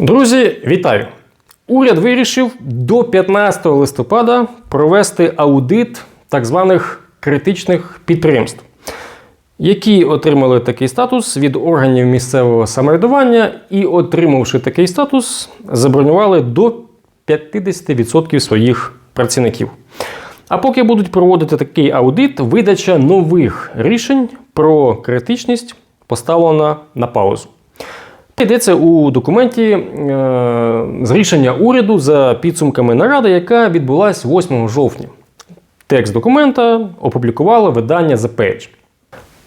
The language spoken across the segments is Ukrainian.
Друзі, вітаю! Уряд вирішив до 15 листопада провести аудит так званих критичних підприємств, які отримали такий статус від органів місцевого самоврядування і, отримавши такий статус, забронювали до 50% своїх працівників. А поки будуть проводити такий аудит, видача нових рішень про критичність поставлена на паузу. Йдеться у документі е, з рішення уряду за підсумками наради, яка відбулася 8 жовтня. Текст документа опублікувало видання The Page.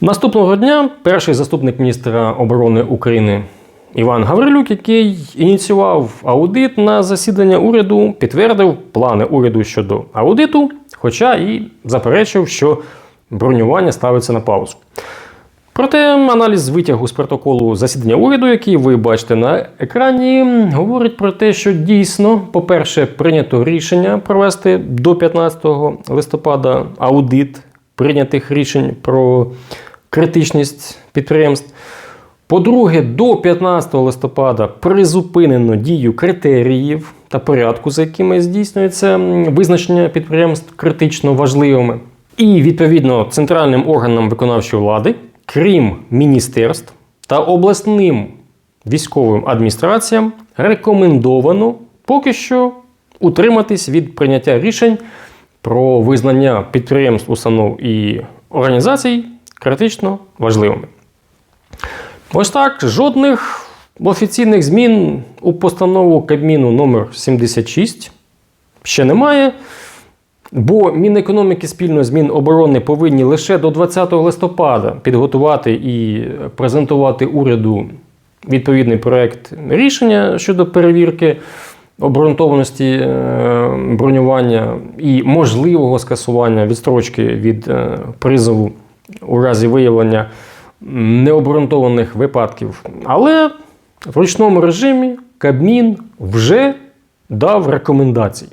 Наступного дня перший заступник міністра оборони України Іван Гаврилюк, який ініціював аудит на засідання уряду, підтвердив плани уряду щодо аудиту, хоча і заперечив, що бронювання ставиться на паузу. Проте аналіз витягу з протоколу засідання уряду, який ви бачите на екрані, говорить про те, що дійсно, по-перше, прийнято рішення провести до 15 листопада аудит прийнятих рішень про критичність підприємств. По-друге, до 15 листопада призупинено дію критеріїв та порядку, за якими здійснюється визначення підприємств критично важливими. І відповідно центральним органам виконавчої влади крім міністерств та обласним військовим адміністраціям, рекомендовано поки що утриматись від прийняття рішень про визнання підприємств, установ і організацій критично важливими. Ось так, жодних офіційних змін у постанову Кабміну номер 76 ще немає. Бо Мінекономіки спільно з Міноборони повинні лише до 20 листопада підготувати і презентувати уряду відповідний проект рішення щодо перевірки обґрунтованості е, бронювання і можливого скасування відстрочки від е, призову у разі виявлення необґрунтованих випадків. Але в ручному режимі Кабмін вже дав рекомендації.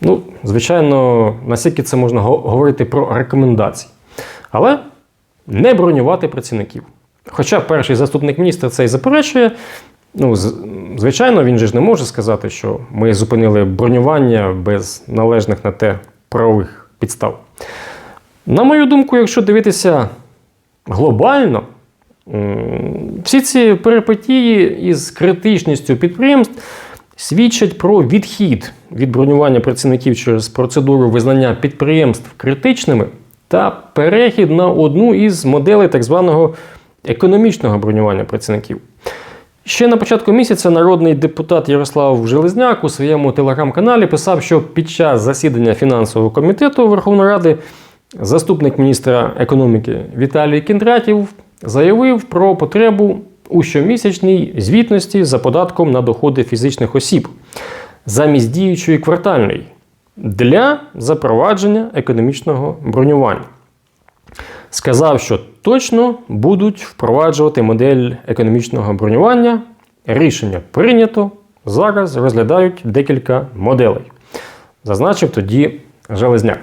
Ну, звичайно, наскільки це можна говорити про рекомендації. Але не бронювати працівників. Хоча перший заступник міністра це і заперечує, ну, звичайно, він же ж не може сказати, що ми зупинили бронювання без належних на те правових підстав. На мою думку, якщо дивитися глобально, всі ці перипетії із критичністю підприємств свідчать про відхід від бронювання працівників через процедуру визнання підприємств критичними та перехід на одну із моделей так званого економічного бронювання працівників. Ще на початку місяця народний депутат Ярослав Железняк у своєму телеграм-каналі писав, що під час засідання фінансового комітету Верховної Ради заступник міністра економіки Віталій Кіндратів заявив про потребу у щомісячній звітності за податком на доходи фізичних осіб замість діючої квартальної для запровадження економічного бронювання. Сказав, що точно будуть впроваджувати модель економічного бронювання. Рішення прийнято. Зараз розглядають декілька моделей. Зазначив тоді Железняк.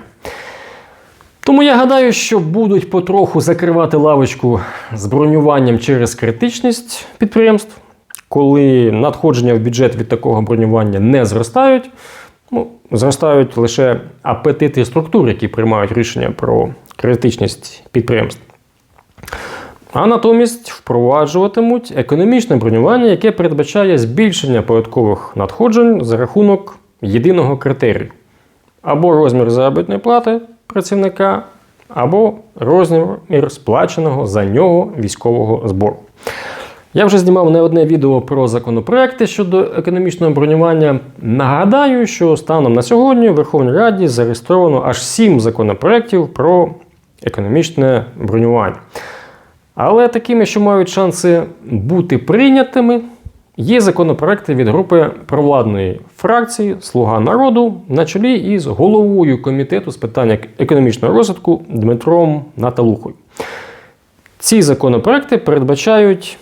Тому я гадаю, що будуть потроху закривати лавочку з бронюванням через критичність підприємств, коли надходження в бюджет від такого бронювання не зростають. Ну, Зростають лише апетити структур, які приймають рішення про критичність підприємств. А натомість впроваджуватимуть економічне бронювання, яке передбачає збільшення податкових надходжень за рахунок єдиного критерію або розмір заробітної плати працівника або розмір сплаченого за нього військового збору. Я вже знімав не одне відео про законопроекти щодо економічного бронювання. Нагадаю, що станом на сьогодні в Верховній Раді зареєстровано аж сім законопроєктів про економічне бронювання. Але такими, що мають шанси бути прийнятими, Є законопроекти від групи провладної фракції Слуга народу на чолі із головою комітету з питань економічного розвитку Дмитром Наталухою. Ці законопроекти передбачають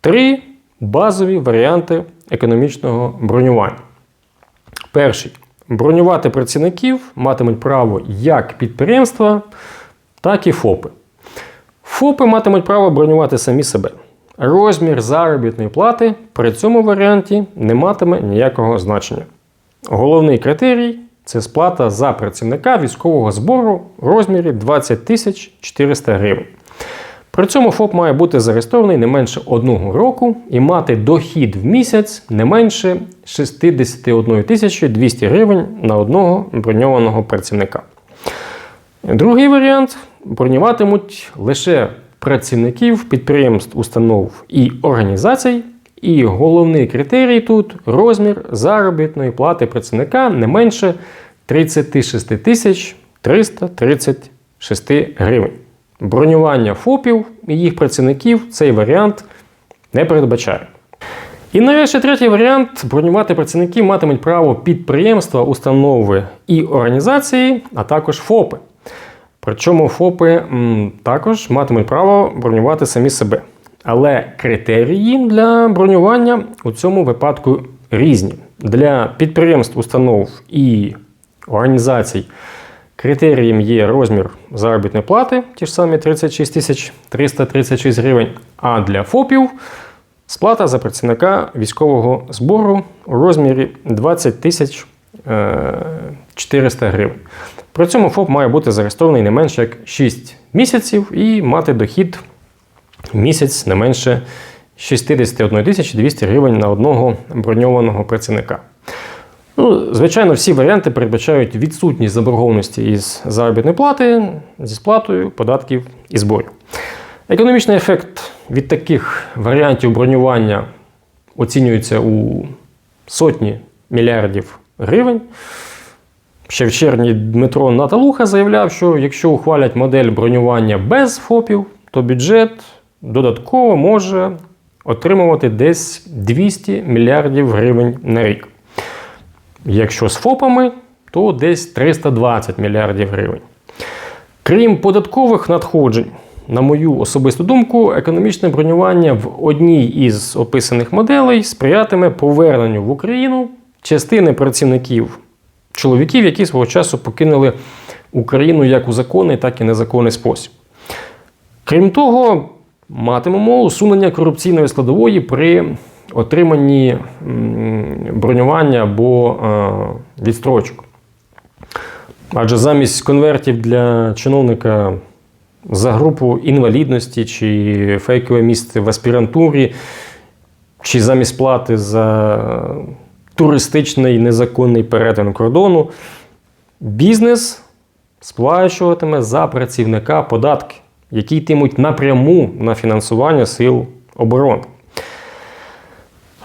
три базові варіанти економічного бронювання. Перший бронювати працівників матимуть право як підприємства, так і ФОПи. ФОПи матимуть право бронювати самі себе. Розмір заробітної плати при цьому варіанті не матиме ніякого значення. Головний критерій це сплата за працівника військового збору в розмірі 20 400 гривень. При цьому ФОП має бути зареєстрований не менше одного року і мати дохід в місяць не менше 61 200 гривень на одного броньованого працівника. Другий варіант бронюватимуть лише працівників підприємств, установ і організацій. І головний критерій тут розмір заробітної плати працівника не менше 36 тисяч 336 гривень. Бронювання ФОПів і їх працівників цей варіант не передбачає. І нарешті третій варіант бронювати працівників матимуть право підприємства, установи і організації, а також ФОПи. Причому ФОПи також матимуть право бронювати самі себе. Але критерії для бронювання у цьому випадку різні. Для підприємств, установ і організацій критерієм є розмір заробітної плати, ті ж самі 36 тисяч 336 гривень. А для ФОПів сплата за працівника військового збору у розмірі 20 тисяч е, 400 гривень. При цьому ФОП має бути зареєстрований не менше як 6 місяців і мати дохід місяць не менше 61 200 гривень на одного броньованого працівника. Ну, звичайно, всі варіанти передбачають відсутність заборгованості із заробітної плати зі сплатою податків і зборів. Економічний ефект від таких варіантів бронювання оцінюється у сотні мільярдів гривень. Ще в червні Дмитро Наталуха заявляв, що якщо ухвалять модель бронювання без ФОПів, то бюджет додатково може отримувати десь 200 мільярдів гривень на рік. Якщо з ФОПами, то десь 320 мільярдів гривень. Крім податкових надходжень, на мою особисту думку, економічне бронювання в одній із описаних моделей сприятиме поверненню в Україну частини працівників, чоловіків, які свого часу покинули Україну як у законний, так і незаконний спосіб. Крім того, матимемо усунення корупційної складової при отриманні бронювання або е, відстрочок. Адже замість конвертів для чиновника за групу інвалідності чи фейкове місце в аспірантурі, чи замість плати за туристичний незаконний перетин кордону, бізнес сплачуватиме за працівника податки, які йтимуть напряму на фінансування сил оборони.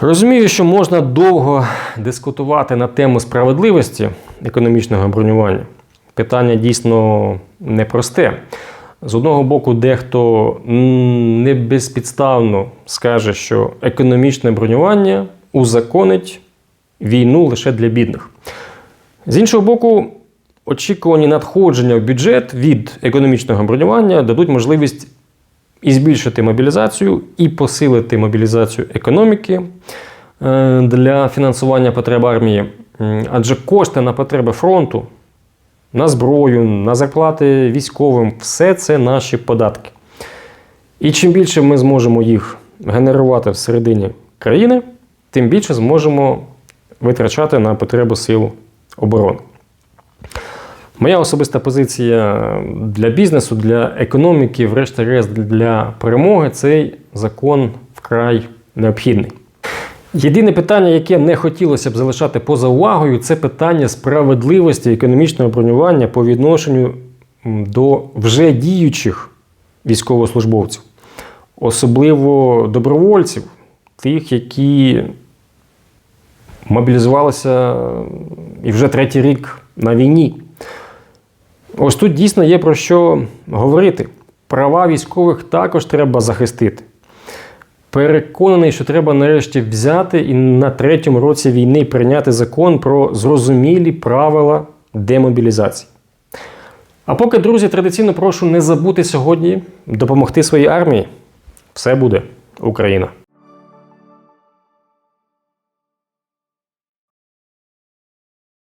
Розумію, що можна довго дискутувати на тему справедливості економічного бронювання. Питання дійсно непросте. З одного боку, дехто не безпідставно скаже, що економічне бронювання узаконить війну лише для бідних. З іншого боку, очікувані надходження в бюджет від економічного бронювання дадуть можливість і збільшити мобілізацію, і посилити мобілізацію економіки е, для фінансування потреб армії. Адже кошти на потреби фронту, на зброю, на зарплати військовим все це наші податки. І чим більше ми зможемо їх генерувати всередині країни, тим більше зможемо витрачати на потреби сил оборони. Моя особиста позиція для бізнесу, для економіки, врешті-решт для перемоги цей закон вкрай необхідний. Єдине питання, яке не хотілося б залишати поза увагою, це питання справедливості економічного бронювання по відношенню до вже діючих військовослужбовців, особливо добровольців, тих, які мобілізувалися і вже третій рік на війні. Ось тут дійсно є про що говорити. Права військових також треба захистити. Переконаний, що треба нарешті взяти і на третьому році війни прийняти закон про зрозумілі правила демобілізації. А поки, друзі, традиційно прошу не забути сьогодні допомогти своїй армії. Все буде Україна!